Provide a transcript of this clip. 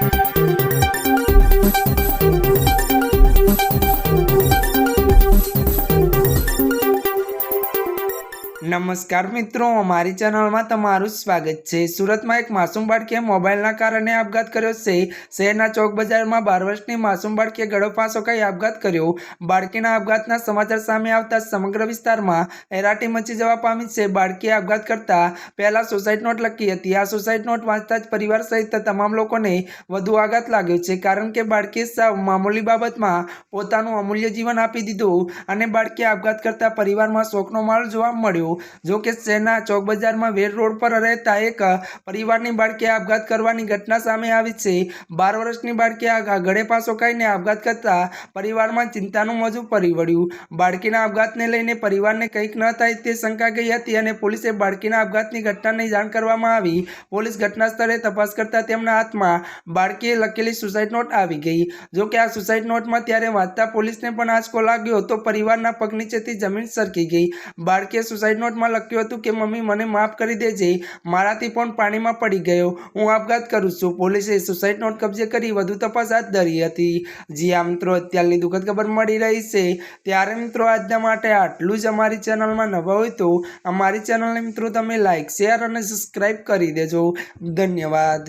Thank you. નમસ્કાર મિત્રો, અમારી ચેનલમાં તમારું સ્વાગત છે. સુરતમાં એક માસૂમ બાળકીએ મોબાઈલના કારણે આપઘાત કર્યો છે. શહેરના ચોક બજારમાં બાર વર્ષની માસૂમ બાળકીએ ગળો ફાંસો ખાઈ આપઘાત કર્યો. બાળકીના આપઘાતના સમાચાર સામે આવતા સમગ્ર વિસ્તારમાં હેરાટી મચી જવા પામી છે. બાળકીએ આપઘાત કરતા પહેલા સુસાઇડ નોટ લખી હતી. આ સુસાઇડ નોટ વાંચતા જ પરિવાર સહિત તમામ લોકોને વધુ આઘાત લાગ્યો છે. કારણ કે બાળકીએ સાવ મામૂલી બાબતમાં પોતાનું અમૂલ્ય જીવન આપી દીધું અને બાળકીએ આપઘાત કરતા પરિવારમાં શોકનો માળ જોવા મળ્યો. જો કે શહેરના ચોક બજારમાં વેર રોડ પર રહેતા એક પરિવારની બાળકીએ આપઘાત કરવાની ઘટના સામે આવી છે. બાર વર્ષની બાળકીએ ગળે પાસો ખાઈને આપઘાત કરતા પરિવારમાં ચિંતાનું મોજું ફરી વળ્યું. બાળકીના આપઘાતને લઈને પરિવારને કંઈક ન થાય તે શંકા ગઈ હતી અને પોલીસે બાળકીના આપઘાતની ઘટનાની જાણ કરવામાં આવી. પોલીસ ઘટના સ્થળે તપાસ કરતા તેમના હાથમાં બાળકીએ લખેલી સુસાઇડ નોટ આવી ગઈ. જો કે આ સુસાઇડ નોટમાં ત્યારે વાંચતા પોલીસને પણ આંચકો લાગ્યો તો પરિવારના પગ નીચેથી જમીન સરકી ગઈ. બાળકીએ સુસાઇડ નોટમાં લખ્યું હતું કે, મમ્મી, મને માફ કરી દેજે. મારાથી પણ પાણીમાં પડી ગયો. હું આપઘાત કરું છું. પોલીસે સુસાઇડ નોટ કબજે કરી વધુ તપાસ હાથ ધરી હતી. જી આ મિત્રો, અત્યારની દુઃખદ ખબર મળી રહી છે. ત્યારે મિત્રો, આજના માટે આટલું જ અમારી ચેનલમાં નવા હોય તો અમારી ચેનલને મિત્રો, તમે લાઇક શેર અને સબસ્ક્રાઈબ કરી દેજો. ધન્યવાદ.